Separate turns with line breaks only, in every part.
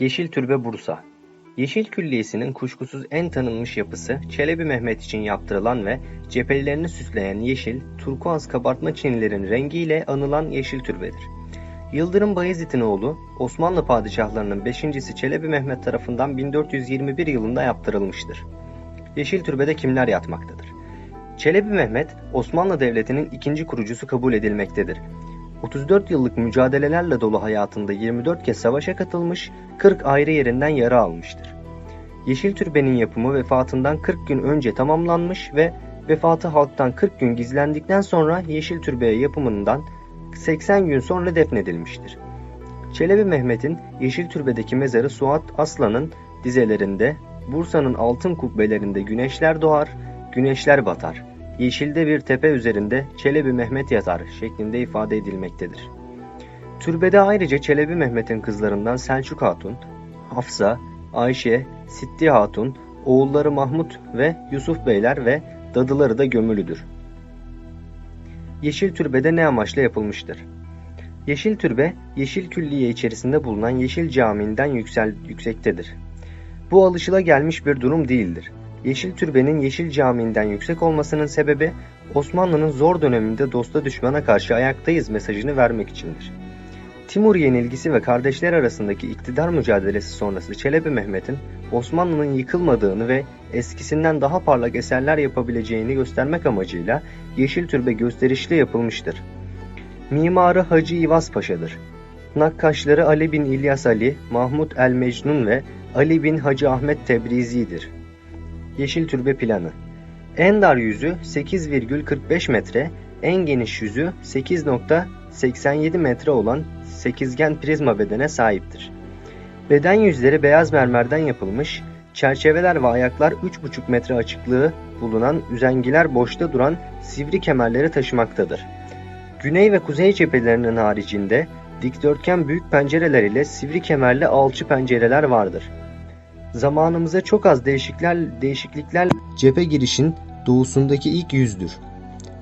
Yeşil Türbe Bursa Yeşil Külliyesi'nin kuşkusuz en tanınmış yapısı Çelebi Mehmet için yaptırılan ve cephelerini süsleyen yeşil, turkuaz kabartma çinilerin rengiyle anılan Yeşil Türbedir. Yıldırım Bayezid'in oğlu Osmanlı padişahlarının beşincisi Çelebi Mehmet tarafından 1421 yılında yaptırılmıştır. Yeşil Türbe'de kimler yatmaktadır? Çelebi Mehmet, Osmanlı Devleti'nin ikinci kurucusu kabul edilmektedir. 34 yıllık mücadelelerle dolu hayatında 24 kez savaşa katılmış, 40 ayrı yerinden yara almıştır. Yeşil Türbe'nin yapımı vefatından 40 gün önce tamamlanmış ve vefatı halktan 40 gün gizlendikten sonra Yeşil Türbe'ye yapımından 80 gün sonra defnedilmiştir. Çelebi Mehmet'in Yeşil Türbe'deki mezarı Suat Aslan'ın dizelerinde Bursa'nın altın kubbelerinde güneşler doğar, güneşler batar. Yeşilde bir tepe üzerinde Çelebi Mehmet yatar şeklinde ifade edilmektedir. Türbede ayrıca Çelebi Mehmet'in kızlarından Selçuk Hatun, Hafsa, Ayşe, Sitti Hatun, oğulları Mahmut ve Yusuf Beyler ve dadıları da gömülüdür. Yeşil Türbe'de ne amaçla yapılmıştır? Yeşil Türbe, Yeşil Külliye içerisinde bulunan Yeşil Camii'nden yüksel, yüksektedir. Bu alışılagelmiş bir durum değildir. Yeşil Türbe'nin Yeşil Camii'nden yüksek olmasının sebebi Osmanlı'nın zor döneminde dosta düşmana karşı ayaktayız mesajını vermek içindir. Timur yenilgisi ve kardeşler arasındaki iktidar mücadelesi sonrası Çelebi Mehmet'in Osmanlı'nın yıkılmadığını ve eskisinden daha parlak eserler yapabileceğini göstermek amacıyla Yeşil Türbe gösterişli yapılmıştır. Mimarı Hacı İvaz Paşa'dır. Nakkaşları Ali bin İlyas Ali, Mahmud el Mecnun ve Ali bin Hacı Ahmet Tebrizi'dir. Yeşil Türbe planı En dar yüzü 8,45 metre, en geniş yüzü 8.87 metre olan sekizgen prizma bedene sahiptir. Beden yüzleri beyaz mermerden yapılmış, çerçeveler ve ayaklar 3,5 metre açıklığı bulunan üzengiler boşta duran sivri kemerleri taşımaktadır. Güney ve kuzey cephelerinin haricinde dikdörtgen büyük pencereler ile sivri kemerli alçı pencereler vardır. Zamanımıza çok az değişiklikler, değişiklikler cephe girişin doğusundaki ilk yüzdür.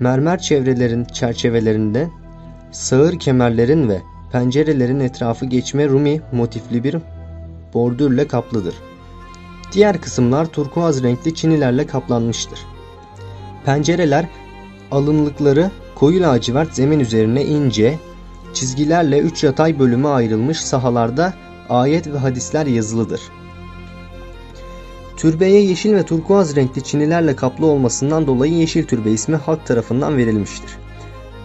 Mermer çevrelerin çerçevelerinde sağır kemerlerin ve pencerelerin etrafı geçme Rumi motifli bir bordürle kaplıdır. Diğer kısımlar turkuaz renkli çinilerle kaplanmıştır. Pencereler alınlıkları koyu lacivert zemin üzerine ince çizgilerle üç yatay bölüme ayrılmış sahalarda ayet ve hadisler yazılıdır. Türbeye yeşil ve turkuaz renkli çinilerle kaplı olmasından dolayı Yeşil Türbe ismi halk tarafından verilmiştir.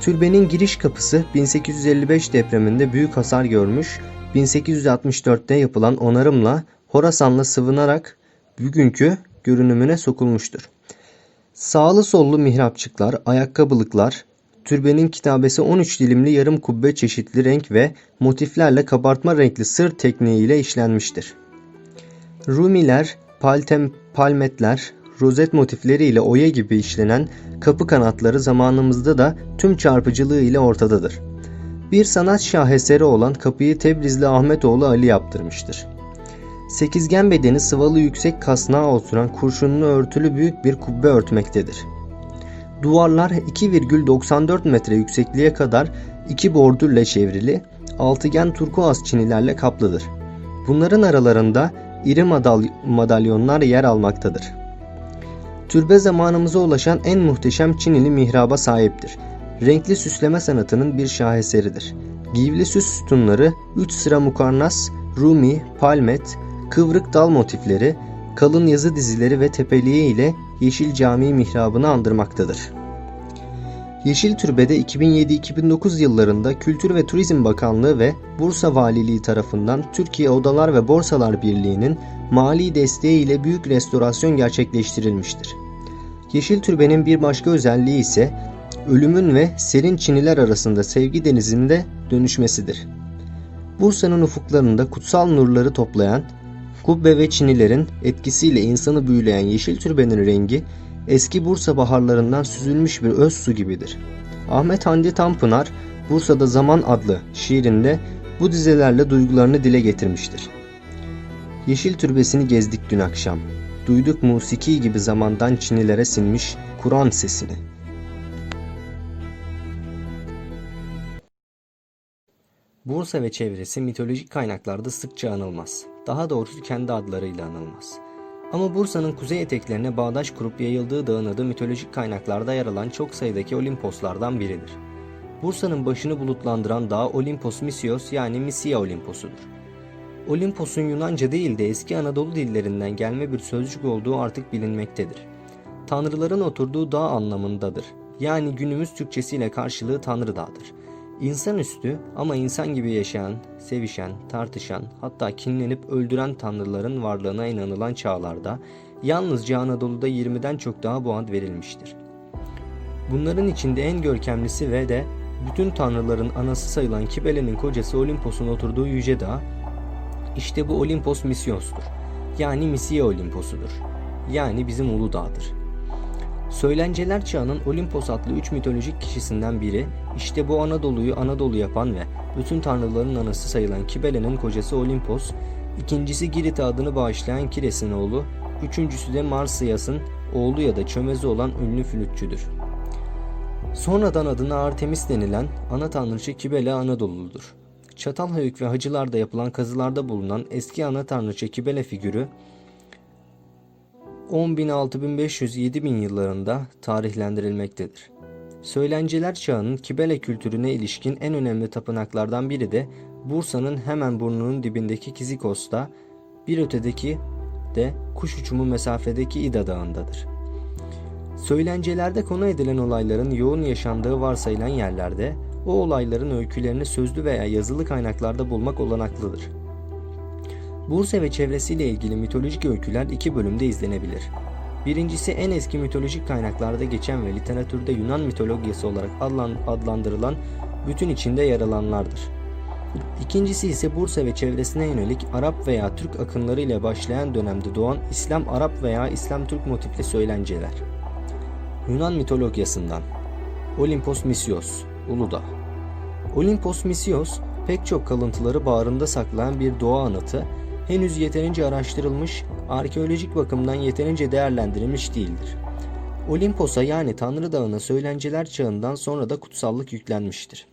Türbenin giriş kapısı 1855 depreminde büyük hasar görmüş, 1864'te yapılan onarımla Horasan'la sıvınarak bugünkü görünümüne sokulmuştur. Sağlı sollu mihrapçıklar, ayakkabılıklar, türbenin kitabesi 13 dilimli yarım kubbe çeşitli renk ve motiflerle kabartma renkli sır tekniğiyle işlenmiştir. Rumiler, paltem, palmetler, rozet motifleri ile oya gibi işlenen kapı kanatları zamanımızda da tüm çarpıcılığı ile ortadadır. Bir sanat şaheseri olan kapıyı Tebrizli Ahmetoğlu Ali yaptırmıştır. Sekizgen bedeni sıvalı yüksek kasnağa oturan kurşunlu örtülü büyük bir kubbe örtmektedir. Duvarlar 2,94 metre yüksekliğe kadar iki bordürle çevrili, altıgen turkuaz çinilerle kaplıdır. Bunların aralarında iri madal madalyonlar yer almaktadır. Türbe zamanımıza ulaşan en muhteşem Çinili mihraba sahiptir. Renkli süsleme sanatının bir şaheseridir. Giyvli süs sütunları 3 sıra mukarnas, rumi, palmet, kıvrık dal motifleri, kalın yazı dizileri ve tepeliği ile Yeşil Camii mihrabını andırmaktadır. Yeşil Türbe'de 2007-2009 yıllarında Kültür ve Turizm Bakanlığı ve Bursa Valiliği tarafından Türkiye Odalar ve Borsalar Birliği'nin mali desteği ile büyük restorasyon gerçekleştirilmiştir. Yeşil Türbe'nin bir başka özelliği ise ölümün ve serin çiniler arasında sevgi denizinde dönüşmesidir. Bursa'nın ufuklarında kutsal nurları toplayan kubbe ve çinilerin etkisiyle insanı büyüleyen yeşil türbenin rengi eski Bursa baharlarından süzülmüş bir öz su gibidir. Ahmet Hamdi Tanpınar Bursa'da Zaman adlı şiirinde bu dizelerle duygularını dile getirmiştir. Yeşil türbesini gezdik dün akşam. Duyduk musiki gibi zamandan çinilere sinmiş Kur'an sesini. Bursa ve çevresi mitolojik kaynaklarda sıkça anılmaz. Daha doğrusu kendi adlarıyla anılmaz. Ama Bursa'nın kuzey eteklerine bağdaş kurup yayıldığı dağın adı mitolojik kaynaklarda yer alan çok sayıdaki Olimposlardan biridir. Bursa'nın başını bulutlandıran dağ Olimpos Misios yani Misia Olimposu'dur. Olimpos'un Yunanca değil de eski Anadolu dillerinden gelme bir sözcük olduğu artık bilinmektedir. Tanrıların oturduğu dağ anlamındadır. Yani günümüz Türkçesiyle karşılığı Tanrı Dağı'dır. İnsanüstü ama insan gibi yaşayan, sevişen, tartışan, hatta kinlenip öldüren tanrıların varlığına inanılan çağlarda yalnızca Anadolu'da 20'den çok daha bu ad verilmiştir. Bunların içinde en görkemlisi ve de bütün tanrıların anası sayılan Kibele'nin kocası Olimpos'un oturduğu yüce dağ, işte bu Olimpos Misios'tur. Yani Misiye Olimpos'udur. Yani bizim Uludağ'dır. Söylenceler çağının Olimpos adlı üç mitolojik kişisinden biri, işte bu Anadolu'yu Anadolu yapan ve bütün tanrıların anası sayılan Kibele'nin kocası Olimpos, ikincisi Girit'e adını bağışlayan Kires'in oğlu, üçüncüsü de Marsiyas'ın oğlu ya da çömezi olan ünlü flütçüdür. Sonradan adına Artemis denilen ana tanrıçı Kibele Anadolu'ludur. Çatalhöyük ve Hacılar'da yapılan kazılarda bulunan eski ana tanrıçı Kibele figürü 10.000, 6.500, 7.000 yıllarında tarihlendirilmektedir. Söylenceler çağının Kibele kültürüne ilişkin en önemli tapınaklardan biri de Bursa'nın hemen burnunun dibindeki Kizikos'ta, bir ötedeki de kuş uçumu mesafedeki İda Dağı'ndadır. Söylencelerde konu edilen olayların yoğun yaşandığı varsayılan yerlerde o olayların öykülerini sözlü veya yazılı kaynaklarda bulmak olanaklıdır. Bursa ve çevresiyle ilgili mitolojik öyküler iki bölümde izlenebilir. Birincisi en eski mitolojik kaynaklarda geçen ve literatürde Yunan mitolojisi olarak adlandırılan bütün içinde yer alanlardır. İkincisi ise Bursa ve çevresine yönelik Arap veya Türk akınları ile başlayan dönemde doğan İslam Arap veya İslam Türk motifli söylenceler. Yunan mitolojisinden Olimpos Misios, Uludağ Olimpos Misios, pek çok kalıntıları bağrında saklayan bir doğa anıtı, henüz yeterince araştırılmış, arkeolojik bakımdan yeterince değerlendirilmiş değildir. Olimpos'a yani Tanrı Dağı'na söylenceler çağından sonra da kutsallık yüklenmiştir.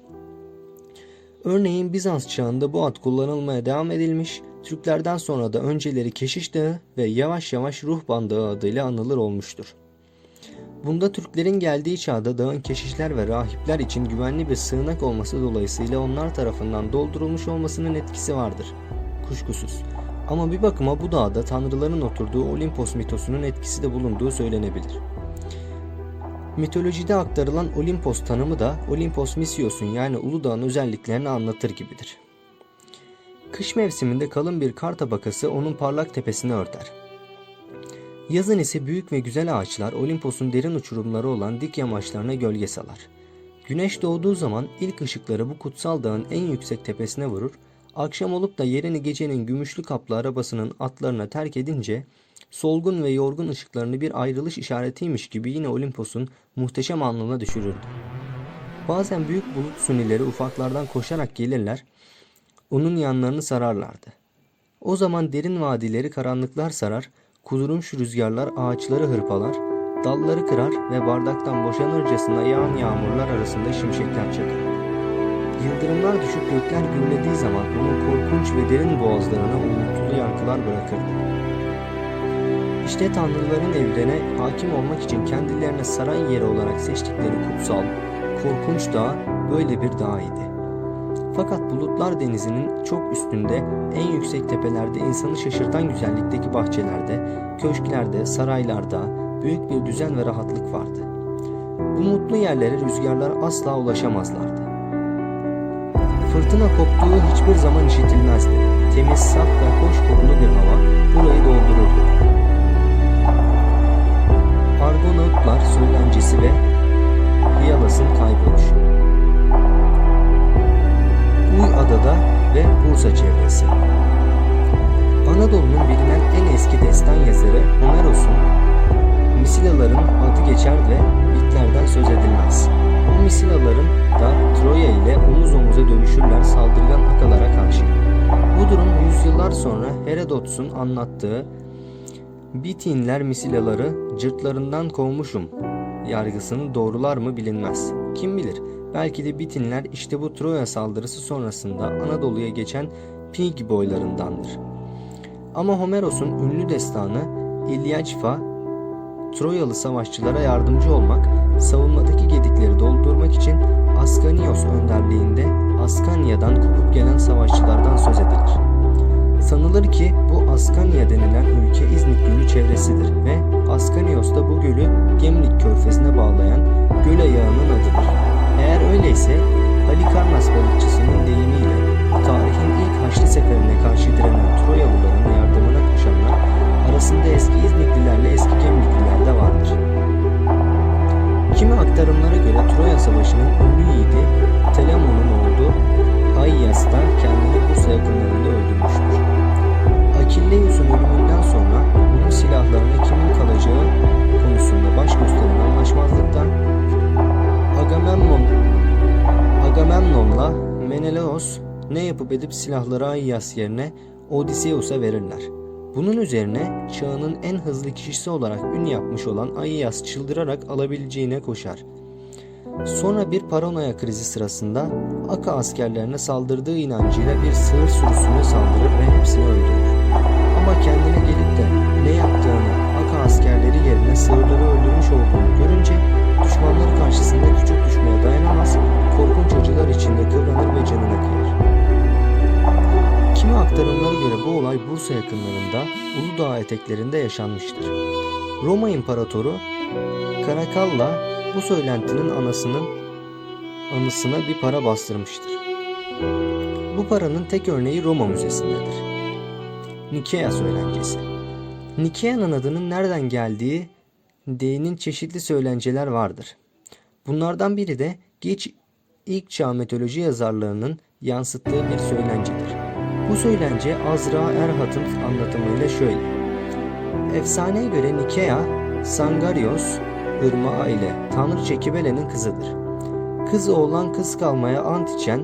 Örneğin Bizans çağında bu ad kullanılmaya devam edilmiş, Türklerden sonra da önceleri Keşiş Dağı ve yavaş yavaş Ruhban Dağı adıyla anılır olmuştur. Bunda Türklerin geldiği çağda dağın keşişler ve rahipler için güvenli bir sığınak olması dolayısıyla onlar tarafından doldurulmuş olmasının etkisi vardır. Kuşkusuz. Ama bir bakıma bu dağda tanrıların oturduğu Olimpos mitosunun etkisi de bulunduğu söylenebilir. Mitolojide aktarılan Olimpos tanımı da Olimpos Misios'un yani Uludağ'ın özelliklerini anlatır gibidir. Kış mevsiminde kalın bir kar tabakası onun parlak tepesini örter. Yazın ise büyük ve güzel ağaçlar Olimpos'un derin uçurumları olan dik yamaçlarına gölge salar. Güneş doğduğu zaman ilk ışıkları bu kutsal dağın en yüksek tepesine vurur, akşam olup da yerini gecenin gümüşlü kaplı arabasının atlarına terk edince solgun ve yorgun ışıklarını bir ayrılış işaretiymiş gibi yine Olimpos'un muhteşem alnına düşürürdü. Bazen büyük bulut sunileri ufaklardan koşarak gelirler, onun yanlarını sararlardı. O zaman derin vadileri karanlıklar sarar, Kudurmuş rüzgarlar ağaçları hırpalar, dalları kırar ve bardaktan boşanırcasına yağan yağmurlar arasında şimşekler çakar. Yıldırımlar düşüp gökler gürlediği zaman onun korkunç ve derin boğazlarına uğultulu yankılar bırakırdı. İşte tanrıların evrene hakim olmak için kendilerine saray yeri olarak seçtikleri kutsal, korkunç dağ böyle bir dağ idi. Fakat bulutlar denizinin çok üstünde en yüksek tepelerde insanı şaşırtan güzellikteki bahçelerde, köşklerde, saraylarda büyük bir düzen ve rahatlık vardı. Bu mutlu yerlere rüzgarlar asla ulaşamazlardı. Fırtına koptuğu hiçbir zaman işitilmezdi. Temiz, saf ve hoş kokulu bir hava burayı doldururdu. Argonautlar söylencesi ve Hiyalas'ın kayboluşu. Uy Adada ve Bursa çevresi. Anadolu'nun bilinen en eski destan yazarı Homeros'un Misilaların adı geçer ve bitlerden söz edilmez. Bu Misilaların da Troya ile omuz omuza dövüşürler saldırgan akalara karşı. Bu durum yüzyıllar sonra Herodot'un anlattığı Bitinler Misilaları cırtlarından kovmuşum yargısını doğrular mı bilinmez. Kim bilir Belki de Bitinler işte bu Troya saldırısı sonrasında Anadolu'ya geçen Pig boylarındandır. Ama Homeros'un ünlü destanı İlyacfa, Troyalı savaşçılara yardımcı olmak, savunmadaki gedikleri doldurmak için Askanios önderliğinde Askanya'dan kopup gelen savaşçılardan söz edilir. Sanılır ki bu Askanya denilen ülke İznik Gölü çevresidir ve Askanios da bu gölü Gemlik Körfezi'ne bağlayan göl ayağının adıdır. Eğer öyleyse Halikarnas balıkçısının deyimiyle tarihin ilk Haçlı seferine karşı direnen Troyalıların yardımına koşanlar arasında eski İzniklilerle eski Gemlikliler Menelaos ne yapıp edip silahları Aias yerine Odysseus'a verirler. Bunun üzerine çağının en hızlı kişisi olarak ün yapmış olan Aias çıldırarak alabileceğine koşar. Sonra bir paranoya krizi sırasında Aka askerlerine saldırdığı inancıyla bir sığır sürüsüne saldırır ve hepsini öldürür. Ama kendine gelip de ne yaptığını Aka askerleri yerine sığırları öldürmüş olduğunu görünce düşmanları karşısında küçük düşmeye dayanamaz, bu olay Bursa yakınlarında Uludağ eteklerinde yaşanmıştır. Roma İmparatoru Karakalla bu söylentinin anasının anısına bir para bastırmıştır. Bu paranın tek örneği Roma Müzesi'ndedir. Nikea söylencesi. Nikea'nın adının nereden geldiği D'nin çeşitli söylenceler vardır. Bunlardan biri de geç ilk çağ mitoloji yazarlarının yansıttığı bir söylencedir. Bu söylence Azra Erhat'ın anlatımıyla şöyle. Efsaneye göre Nikea, Sangarios ırmağı ile tanrıça Kibele'nin kızıdır. Kız oğlan kız kalmaya ant içen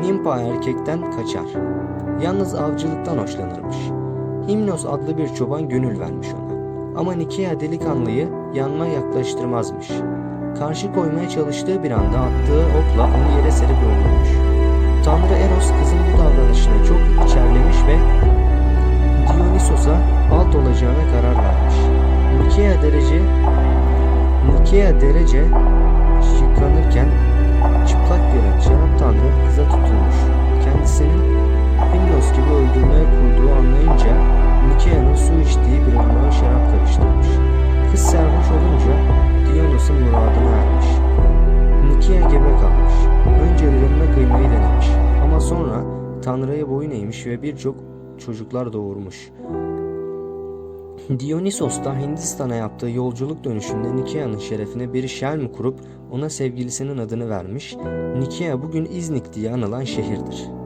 Nimpa erkekten kaçar. Yalnız avcılıktan hoşlanırmış. Himnos adlı bir çoban gönül vermiş ona. Ama Nikea delikanlıyı yanına yaklaştırmazmış. Karşı koymaya çalıştığı bir anda attığı okla onu yere serip öldürmüş. Tanrı Eros kızın bu davranışına çok içerlemiş ve Dionysos'a alt olacağına karar vermiş. Nikea derece Nikea derece yıkanırken çıplak gören şarap tanrı kıza tutulmuş. Kendisinin Himnos gibi öldürmeye kurduğu anlayınca Nikea'nın su içtiği bir ırmağa şarap karıştırmış. Kız sarhoş olunca Dionysos'un muradına ermiş. Nikea gebe kalmış. Önce ırığına kıymayı denemiş. Ama sonra Tanrı'ya boyun eğmiş ve birçok çocuklar doğurmuş. Dionysos da Hindistan'a yaptığı yolculuk dönüşünde Nikea'nın şerefine bir şelm kurup ona sevgilisinin adını vermiş. Nikea bugün İznik diye anılan şehirdir.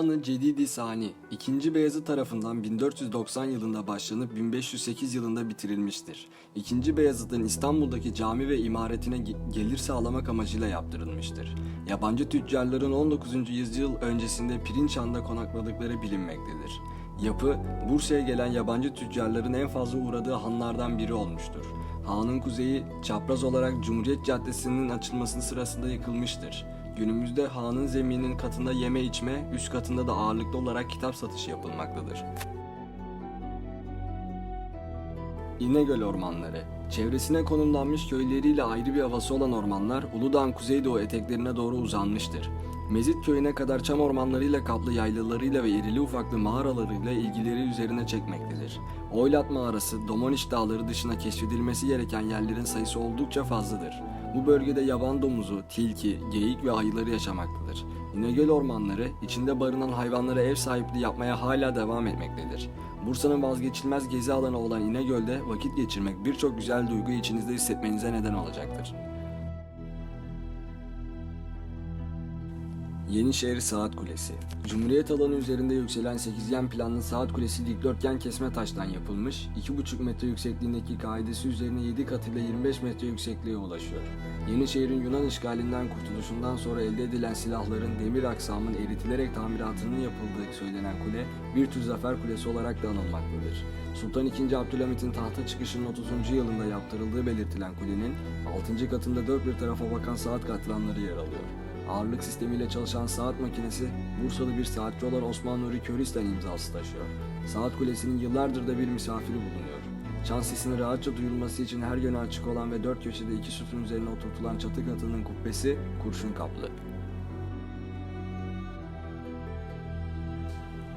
Han-ı Cedidi Sani 2. Beyazıt tarafından 1490 yılında başlanıp 1508 yılında bitirilmiştir. 2. Beyazıt'ın İstanbul'daki cami ve imaretine ge- gelir sağlamak amacıyla yaptırılmıştır. Yabancı tüccarların 19. yüzyıl öncesinde Pirinçhan'da konakladıkları bilinmektedir. Yapı, Bursa'ya gelen yabancı tüccarların en fazla uğradığı hanlardan biri olmuştur. Hanın kuzeyi çapraz olarak Cumhuriyet Caddesi'nin açılması sırasında yıkılmıştır. Günümüzde hanın zeminin katında yeme içme, üst katında da ağırlıklı olarak kitap satışı yapılmaktadır. İnegöl ormanları. Çevresine konumlanmış köyleriyle ayrı bir havası olan ormanlar Uludağ'ın kuzeydoğu eteklerine doğru uzanmıştır. Mezit köyüne kadar çam ormanlarıyla kaplı yaylalarıyla ve irili ufaklı mağaralarıyla ilgileri üzerine çekmektedir. Oylat mağarası, Domaniç dağları dışına keşfedilmesi gereken yerlerin sayısı oldukça fazladır. Bu bölgede yaban domuzu, tilki, geyik ve ayıları yaşamaktadır. İnegöl ormanları içinde barınan hayvanlara ev sahipliği yapmaya hala devam etmektedir. Bursa'nın vazgeçilmez gezi alanı olan İnegöl'de vakit geçirmek birçok güzel duyguyu içinizde hissetmenize neden olacaktır. Yenişehir Saat Kulesi Cumhuriyet alanı üzerinde yükselen sekizgen planlı saat kulesi dikdörtgen kesme taştan yapılmış, 2,5 metre yüksekliğindeki kaidesi üzerine 7 katıyla 25 metre yüksekliğe ulaşıyor. Yenişehir'in Yunan işgalinden kurtuluşundan sonra elde edilen silahların demir aksamın eritilerek tamiratının yapıldığı söylenen kule bir tür zafer kulesi olarak da anılmaktadır. Sultan II. Abdülhamit'in tahta çıkışının 30. yılında yaptırıldığı belirtilen kulenin 6. katında dört bir tarafa bakan saat katranları yer alıyor. Ağırlık sistemiyle çalışan saat makinesi Bursalı bir saatçi olan Osman Nuri Köris'ten imzası taşıyor. Saat kulesinin yıllardır da bir misafiri bulunuyor. Çan sesinin rahatça duyulması için her yönü açık olan ve dört köşede iki sütun üzerine oturtulan çatı katının kubbesi kurşun kaplı.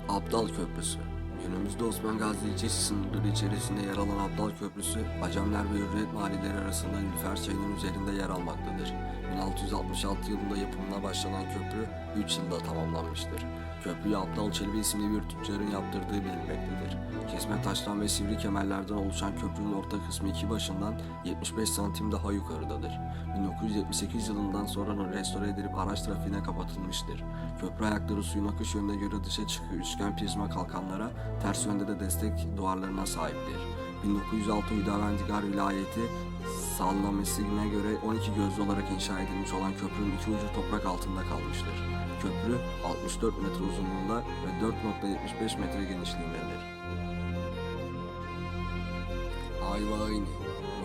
Abdal Köprüsü Günümüzde Osman Gazi ilçesi sınırları içerisinde yer alan Abdal Köprüsü, Acemler ve Hürriyet mahalleleri arasında Nilüfer Çayı'nın üzerinde yer almaktadır. 1666 yılında yapımına başlanan köprü 3 yılda tamamlanmıştır. Köprüyü Abdal Çelebi isimli bir tüccarın yaptırdığı bilinmektedir. Kesme taştan ve sivri kemerlerden oluşan köprünün orta kısmı iki başından 75 santim daha yukarıdadır. 1978 yılından sonra restore edilip araç trafiğine kapatılmıştır. Köprü ayakları suyun akış yönüne göre dışa çıkıyor üçgen prizma kalkanlara, ters yönde de destek duvarlarına sahiptir. 1906 Hüdavendigar vilayeti salnamesine göre 12 gözlü olarak inşa edilmiş olan köprünün iki ucu toprak altında kalmıştır. Köprü 64 metre uzunluğunda ve 4.75 metre genişliğindedir. Ayvaini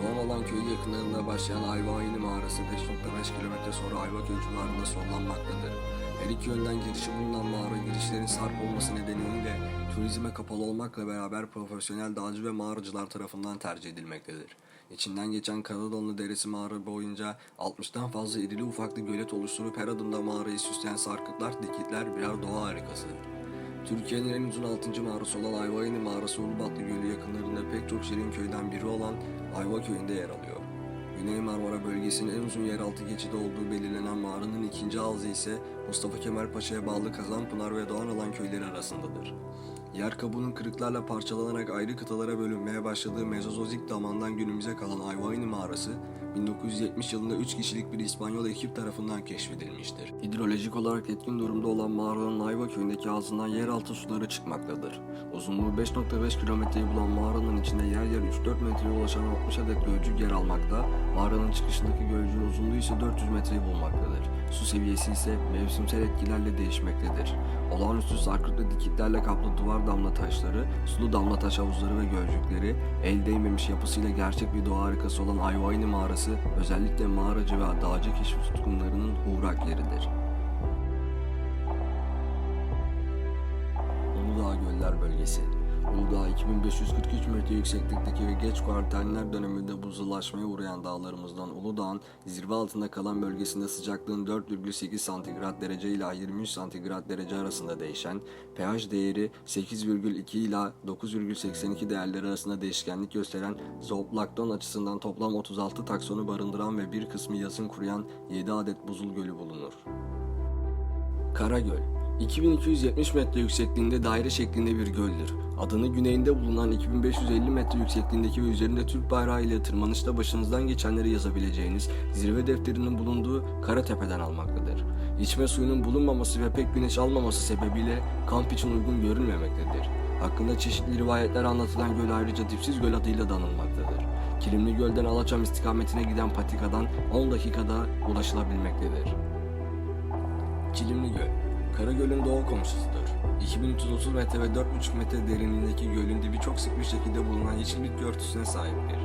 Doğan olan köyü yakınlarında başlayan Ayvaini mağarası 5.5 kilometre sonra Ayvaköy civarında sollanmaktadır. Her iki yönden girişi bulunan mağara girişlerin sarp olması nedeniyle turizme kapalı olmakla beraber profesyonel dağcı ve mağaracılar tarafından tercih edilmektedir. İçinden geçen Karadonlu Deresi mağara boyunca 60'tan fazla irili ufaklı gölet oluşturup her adımda mağarayı süsleyen sarkıtlar, dikitler birer doğa harikasıdır. Türkiye'nin en uzun 6. mağarası olan Ayvayini Mağarası Ulubatlı Gölü yakınlarında pek çok şirin köyden biri olan Ayva Köyü'nde yer alıyor. Güney Marmara bölgesinin en uzun yeraltı geçidi olduğu belirlenen mağaranın ikinci ağzı ise Mustafa Kemal Paşa'ya bağlı Kazanpınar ve Doğanalan köyleri arasındadır. Yer kabuğunun kırıklarla parçalanarak ayrı kıtalara bölünmeye başladığı Mezozoik zamandan günümüze kalan Ayvayni mağarası 1970 yılında 3 kişilik bir İspanyol ekip tarafından keşfedilmiştir. Hidrolojik olarak etkin durumda olan mağaranın Ayva köyündeki ağzından yeraltı suları çıkmaktadır. Uzunluğu 5.5 kilometreyi bulan mağaranın içinde yer yer 3-4 metreye ulaşan 60 adet gölcük yer almakta, mağaranın çıkışındaki gölcüğün uzunluğu ise 400 metreyi bulmaktadır. Su seviyesi ise mevsimsel etkilerle değişmektedir. Olağanüstü sarkıtlı dikitlerle kaplı duvar damla taşları, sulu damla taş havuzları ve gölcükleri, el değmemiş yapısıyla gerçek bir doğa harikası olan Ayvayni mağarası özellikle mağaracı ve dağcı keşif tutkunlarının uğrak yeridir. Uludağ Göller Bölgesi Uludağ 2543 metre yükseklikteki ve geç kuartenler döneminde buzullaşmaya uğrayan dağlarımızdan Uludağ'ın zirve altında kalan bölgesinde sıcaklığın 4,8 santigrat derece ile 23 santigrat derece arasında değişen, pH değeri 8,2 ila 9,82 değerleri arasında değişkenlik gösteren zooplankton açısından toplam 36 taksonu barındıran ve bir kısmı yazın kuruyan 7 adet buzul gölü bulunur. Karagöl 2270 metre yüksekliğinde daire şeklinde bir göldür. Adını güneyinde bulunan 2550 metre yüksekliğindeki ve üzerinde Türk bayrağı ile tırmanışta başınızdan geçenleri yazabileceğiniz zirve defterinin bulunduğu Karatepe'den almaktadır. İçme suyunun bulunmaması ve pek güneş almaması sebebiyle kamp için uygun görülmemektedir. Hakkında çeşitli rivayetler anlatılan göl ayrıca dipsiz göl adıyla da anılmaktadır. Kilimli Göl'den Alaçam istikametine giden patikadan 10 dakikada ulaşılabilmektedir. Kilimli Göl Karagöl'ün doğu komşusudur. 2330 metre ve 4,5 metre derinliğindeki gölün dibi çok sık bir şekilde bulunan yeşil bitki örtüsüne sahiptir.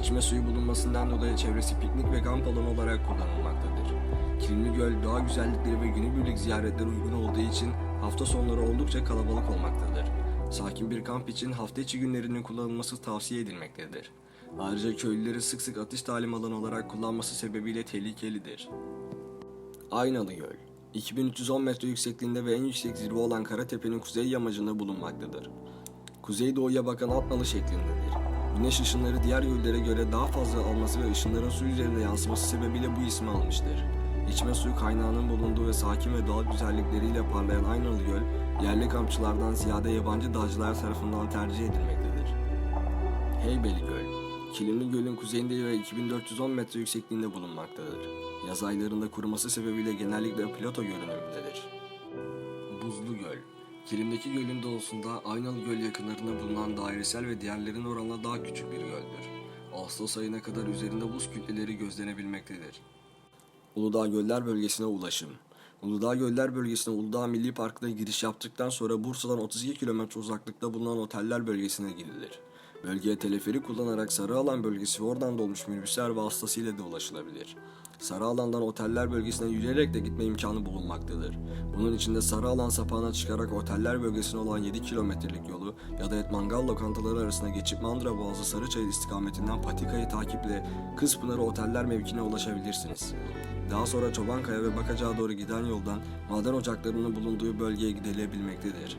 İçme suyu bulunmasından dolayı çevresi piknik ve kamp alanı olarak kullanılmaktadır. Kilimli Göl doğa güzellikleri ve günübirlik ziyaretler uygun olduğu için hafta sonları oldukça kalabalık olmaktadır. Sakin bir kamp için hafta içi günlerinin kullanılması tavsiye edilmektedir. Ayrıca köylüleri sık sık atış talim alanı olarak kullanması sebebiyle tehlikelidir. Aynalı Göl 2310 metre yüksekliğinde ve en yüksek zirve olan Karatepe'nin kuzey yamacında bulunmaktadır. Kuzeydoğuya bakan alt nalı şeklindedir. Güneş ışınları diğer göllere göre daha fazla alması ve ışınların su üzerine yansıması sebebiyle bu ismi almıştır. İçme suyu kaynağının bulunduğu ve sakin ve doğal güzellikleriyle parlayan Aynalı Göl, yerli kampçılardan ziyade yabancı dağcılar tarafından tercih edilmektedir. Heybeli Göl Kilimli Göl'ün kuzeyinde ve 2410 metre yüksekliğinde bulunmaktadır. Yaz aylarında kuruması sebebiyle genellikle plato görünümündedir. Buzlu Göl Kilimdeki gölün doğusunda Aynalı Göl yakınlarında bulunan dairesel ve diğerlerin oranla daha küçük bir göldür. Ağustos ayına kadar üzerinde buz kütleleri gözlenebilmektedir. Uludağ Göller Bölgesi'ne ulaşım. Uludağ Göller Bölgesi'ne Uludağ Milli Parkı'na giriş yaptıktan sonra Bursa'dan 32 kilometre uzaklıkta bulunan oteller bölgesine gidilir. Bölgeye teleferik kullanarak Sarıalan bölgesi ve oradan dolmuş minibüsler vasıtasıyla da ulaşılabilir. Sarıalan'dan oteller bölgesine yürüyerek de gitme imkanı bulunmaktadır. Bunun için de Sarıalan sapağına çıkarak oteller bölgesine olan 7 kilometrelik yolu ya da et mangal lokantaları arasında geçip Mandıra Boğazı Sarıçay istikametinden Patika'yı takiple Kızpınarı oteller mevkine ulaşabilirsiniz. Daha sonra Çobankaya ve Bakacak'a doğru giden yoldan maden ocaklarının bulunduğu bölgeye gidilebilmektedir.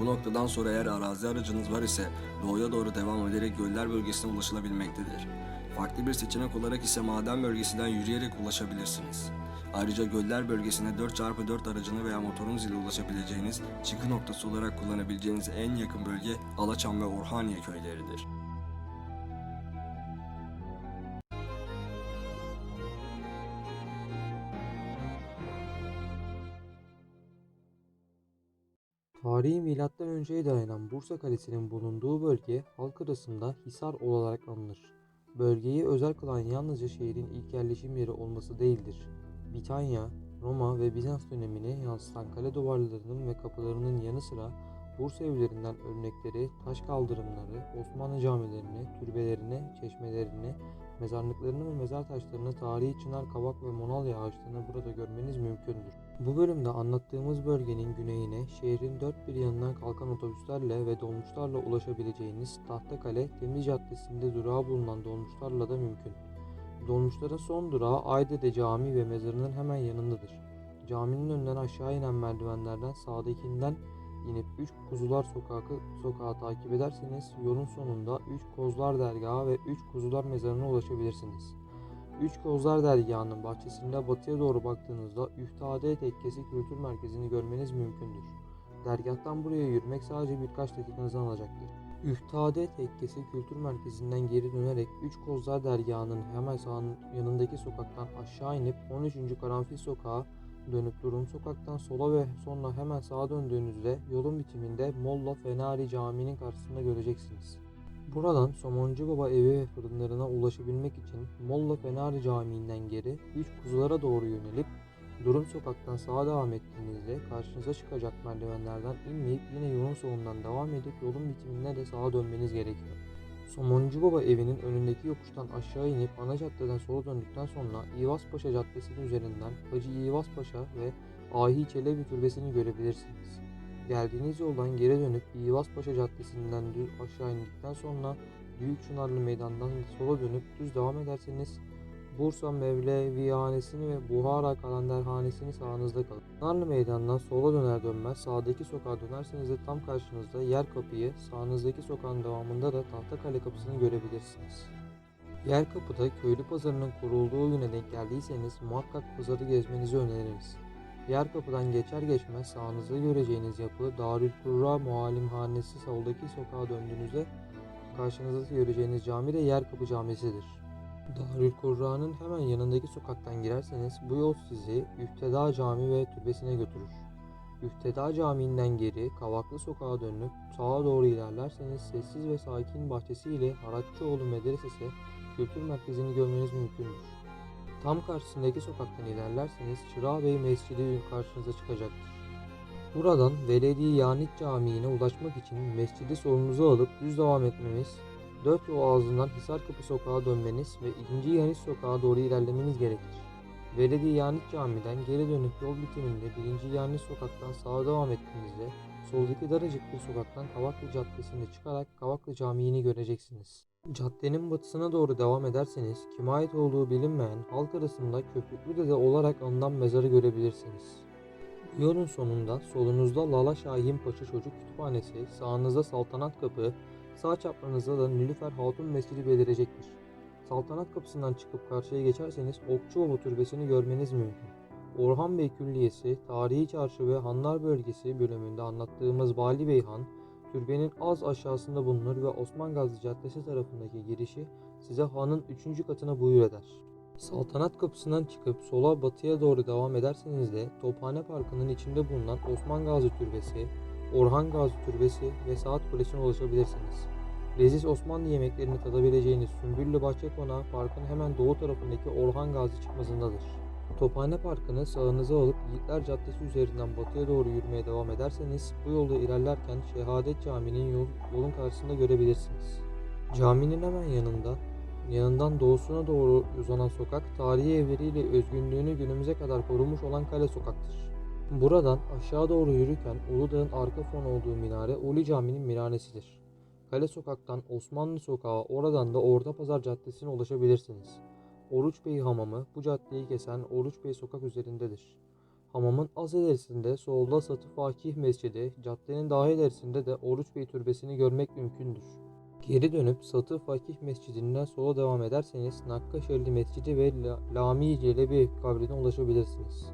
Bu noktadan sonra eğer arazi aracınız var ise doğuya doğru devam ederek göller bölgesine ulaşılabilmektedir. Farklı bir seçenek olarak ise maden bölgesinden yürüyerek ulaşabilirsiniz. Ayrıca göller bölgesine 4x4 aracını veya motorunuz ile ulaşabileceğiniz çıkı noktası olarak kullanabileceğiniz en yakın bölge Alaçam ve Orhaniye köyleridir.
Tarihi milattan önceye dayanan Bursa Kalesi'nin bulunduğu bölge halk arasında Hisar olarak anılır. Bölgeyi özel kılan yalnızca şehrin ilk yerleşim yeri olması değildir. Bitanya, Roma ve Bizans dönemini yansıtan kale duvarlarının ve kapılarının yanı sıra Bursa evlerinden örnekleri, taş kaldırımları, Osmanlı camilerini, türbelerini, çeşmelerini, mezarlıklarını ve mezar taşlarını, tarihi çınar, kavak ve monalya ağaçlarını burada görmeniz mümkündür. Bu bölümde anlattığımız bölgenin güneyine şehrin dört bir yanından kalkan otobüslerle ve dolmuşlarla ulaşabileceğiniz Tahtakale Temiz Caddesi'nde durağı bulunan dolmuşlarla da mümkün. Dolmuşların son durağı Aydede Camii ve mezarının hemen yanındadır. Caminin önünden aşağı inen merdivenlerden sağdakinden inip Üç Kuzular Sokağı, sokağı takip ederseniz yolun sonunda Üç Kozlar Dergahı ve Üç Kuzular Mezarı'na ulaşabilirsiniz. Üç Kozlar Dergahı'nın bahçesinde batıya doğru baktığınızda Üftade Tekkesi Kültür Merkezi'ni görmeniz mümkündür. Dergahtan buraya yürümek sadece birkaç dakikanızı alacaktır. Üftade Tekkesi Kültür Merkezi'nden geri dönerek Üç Kozlar Dergahı'nın hemen sağının yanındaki sokaktan aşağı inip 13. Karanfil Sokağı dönüp Durum Sokak'tan sola ve sonra hemen sağa döndüğünüzde yolun bitiminde Molla Fenari Camii'nin karşısında göreceksiniz. Buradan Somoncu Baba evi ve fırınlarına ulaşabilmek için Molla Fenari Camii'nden geri Üç Kuzulara doğru yönelip Durum Sokak'tan sağa devam ettiğinizde karşınıza çıkacak merdivenlerden inmeyip yine yolun sonundan devam edip yolun bitiminde de sağa dönmeniz gerekiyor. Somoncu Baba evinin önündeki yokuştan aşağı inip ana caddeden sola döndükten sonra İvaspaşa Caddesi'nin üzerinden Hacı İvaspaşa ve Ahi Çelebi Türbesi'ni görebilirsiniz. Geldiğiniz yoldan geri dönüp İvaspaşa Caddesi'nden düz aşağı indikten sonra Büyük Çınarlı Meydan'dan sola dönüp düz devam ederseniz Bursa Mevlevihanesini ve Buhara Kalenderhanesini sağınızda kalır. Çınarlı Meydan'dan sola döner dönmez sağdaki sokağa dönerseniz de tam karşınızda yer kapıyı, sağınızdaki sokağın devamında da Tahtakale kapısını görebilirsiniz. Yer kapıda köylü pazarının kurulduğu güne denk geldiyseniz muhakkak pazarı gezmenizi öneririz. Yer kapıdan geçer geçmez sağınızda göreceğiniz yapı Darülkurra Muallimhanesi soldaki sokağa döndüğünüzde karşınızda göreceğiniz cami de Yerkapı Camisi'dir. Darülkurra'nın hemen yanındaki sokaktan girerseniz bu yol sizi Üfteda Camii ve türbesine götürür. Üfteda Camii'nden geri Kavaklı Sokağa dönüp sağa doğru ilerlerseniz sessiz ve sakin bahçesiyle Haratçıoğlu Medresesi Kültür Merkezi'ni görmeniz mümkündür. Tam karşısındaki sokaktan ilerlerseniz Çırağbey Mescidi karşınıza çıkacaktır. Buradan Veledi Yanit Camii'ne ulaşmak için mescidi solunuza alıp düz devam etmemiz, dört yol ağzından Hisarkapı Sokağa dönmeniz ve 2. Yanit Sokağa doğru ilerlemeniz gerekir. Veledi Yanit Camii'den geri dönüp yol bitiminde 1. Yanit Sokak'tan sağa devam ettiğinizde soldaki daracık bir sokaktan Kavaklı Caddesi'nde çıkarak Kavaklı Camii'ni göreceksiniz. Caddenin batısına doğru devam ederseniz kime ait olduğu bilinmeyen halk arasında Köprüklü Dede olarak anılan mezarı görebilirsiniz. Bu yolun sonunda solunuzda Lala Şahin Paşa Çocuk Kütüphanesi, sağınızda Saltanat Kapı, sağ çapranızda da Nilüfer Hatun Mescidi belirecektir. Saltanat Kapısı'ndan çıkıp karşıya geçerseniz Okçuoğlu Türbesi'ni görmeniz mümkün. Orhan Bey Külliyesi, Tarihi Çarşı ve Hanlar Bölgesi bölümünde anlattığımız Vali Bey Han, türbenin az aşağısında bulunur ve Osman Gazi Caddesi tarafındaki girişi size hanın 3. katına buyur eder. Saltanat kapısından çıkıp sola batıya doğru devam ederseniz de Tophane Parkı'nın içinde bulunan Osman Gazi Türbesi, Orhan Gazi Türbesi ve Saat Kulesi'ne ulaşabilirsiniz. Leziz Osmanlı yemeklerini tadabileceğiniz Sümbüllü Bahçe Konağı parkın hemen doğu tarafındaki Orhan Gazi çıkmazındadır. Tophane Parkı'nı sağınıza alıp Yiğitler Caddesi üzerinden batıya doğru yürümeye devam ederseniz bu yolda ilerlerken Şehadet Camii'nin yol, yolun karşısında görebilirsiniz. Caminin hemen yanında Yanından doğusuna doğru uzanan sokak tarihi evleriyle özgünlüğünü günümüze kadar korumuş olan Kale Sokak'tır. Buradan aşağı doğru yürürken Uludağ'ın arka fon olduğu minare Ulu Cami'nin minaresidir. Kale Sokak'tan Osmanlı Sokağı oradan da Orta Pazar Caddesi'ne ulaşabilirsiniz. Oruç Bey Hamamı bu caddeyi kesen Oruç Bey Sokak üzerindedir. Hamamın az ilerisinde solda Satı Fakih Mescidi, caddenin daha ilerisinde de Oruç Bey Türbesi'ni görmek mümkündür. Geri dönüp Satı Fakih Mescidi'nden sola devam ederseniz Nakkaşehirli Mescidi ve La- Lami Celebi kabrine ulaşabilirsiniz.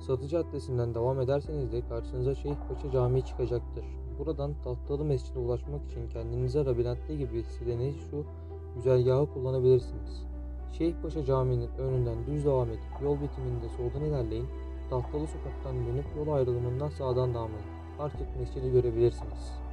Satı Caddesi'nden devam ederseniz de karşınıza Şeyhpaşa Camii çıkacaktır. Buradan Tahtalı Mescid'e ulaşmak için kendinize labirentte gibi hissedeniz şu güzergahı kullanabilirsiniz. Şeyhpaşa Camii'nin önünden düz devam edip yol bitiminde soldan ilerleyin. Tahtalı Sokak'tan dönüp yol ayrılımından sağdan devam edin. Artık mescidi görebilirsiniz.